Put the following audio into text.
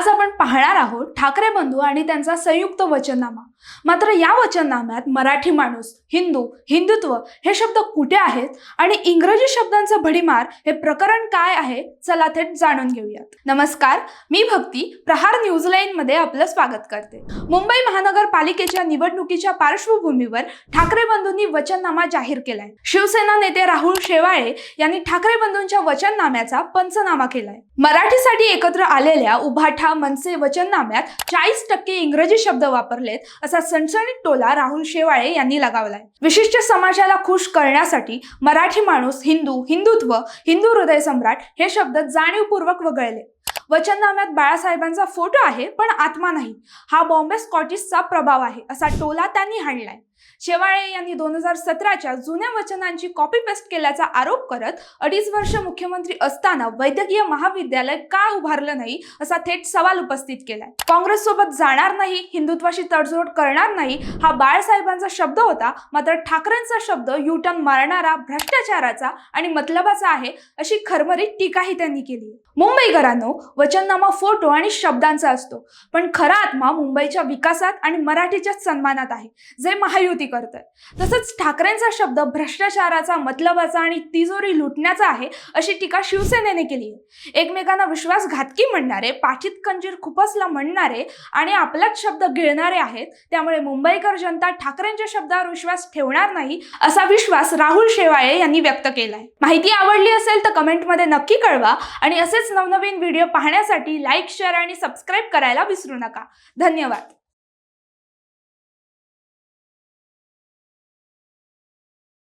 आज आपण पाहणार आहोत ठाकरे बंधू आणि त्यांचा संयुक्त वचननामा. मात्र या वचननाम्यात मराठी माणूस हिंदू हिंदुत्व हे शब्द कुठे आहेत आणि इंग्रजी शब्दांचा भडीमार हे प्रकरण काय आहे चला थेट जाणून घेऊयात. नमस्कार मी भक्ती प्रहार न्यूझीलँडमध्ये आपलं स्वागत करते. मुंबई महानगरपालिकेच्या निवडणुकीच्या पार्श्वभूमीवर ठाकरे बंधूंनी वचननामा जाहीर केलाय. शिवसेना नेते राहुल शेवाळे यांनी ठाकरे बंधूंच्या वचननाम्याचा पंचनामा केलाय. मराठीसाठी एकत्र आलेल्या उभाठा मनसे वचननाम्यात चाळीस टक्के इंग्रजी शब्द वापरलेत असा सणसणीत टोला राहुल शेवाळे यांनी लगावलाय. विशिष्ट समाजाला खुश करण्यासाठी मराठी माणूस हिंदू हिंदुत्व हिंदू हृदय सम्राट हे शब्द जाणीवपूर्वक वगळले. वचननाम्यात बाळासाहेबांचा फोटो आहे पण आत्मा नाही. हा बॉम्बे स्कॉटिशचा प्रभाव आहे असा टोला त्यांनी हाणलाय. शेवाळे यांनी दोन हजार सतराच्या जुन्या वचनांची कॉपी पेस्ट केल्याचा आरोप करत अडीच वर्ष मुख्यमंत्री असताना वैद्यकीय महाविद्यालय का उभारलं नाही असा थेट सवाल उपस्थित केलाय. काँग्रेस सोबत जाणार नाही हिंदुत्वाशी तडजोड करणार नाही हा बाळासाहेबांचा शब्द होता मात्र ठाकरेंचा शब्द युटर्न मारणारा भ्रष्टाचाराचा आणि मतलबाचा आहे अशी खरमरीत टीकाही त्यांनी केली मुंबईकरांनो वचननामा फोटो आणि शब्दांचा असतो. पण खरा आत्मा मुंबईच्या विकासात आणि मराठीच्या सन्मानात आहे जे महायुती करत आहे तसंच ठाकरेंचा शब्द भ्रष्टाचाराचा मतलबाचा आणि तिजोरी लुटण्याचा आहे अशी टीका शिवसेनेने केली आहे. एकमेकांना विश्वासघातकी म्हणणारे पाठीत कंजीर खुपसला म्हणणारे आणि आपलाच शब्द गिळणारे आहेत त्यामुळे मुंबईकर जनता ठाकरेंच्या शब्दावर विश्वास ठेवणार नाही असा विश्वास राहुल शेवाळे यांनी व्यक्त केलाय. माहिती आवडली असेल तर कमेंटमध्ये नक्की कळवा आणि असेच नवनवीन व्हिडिओ पाहण्यासाठी लाईक शेअर आणि सबस्क्राईब करायला विसरू नका. धन्यवाद.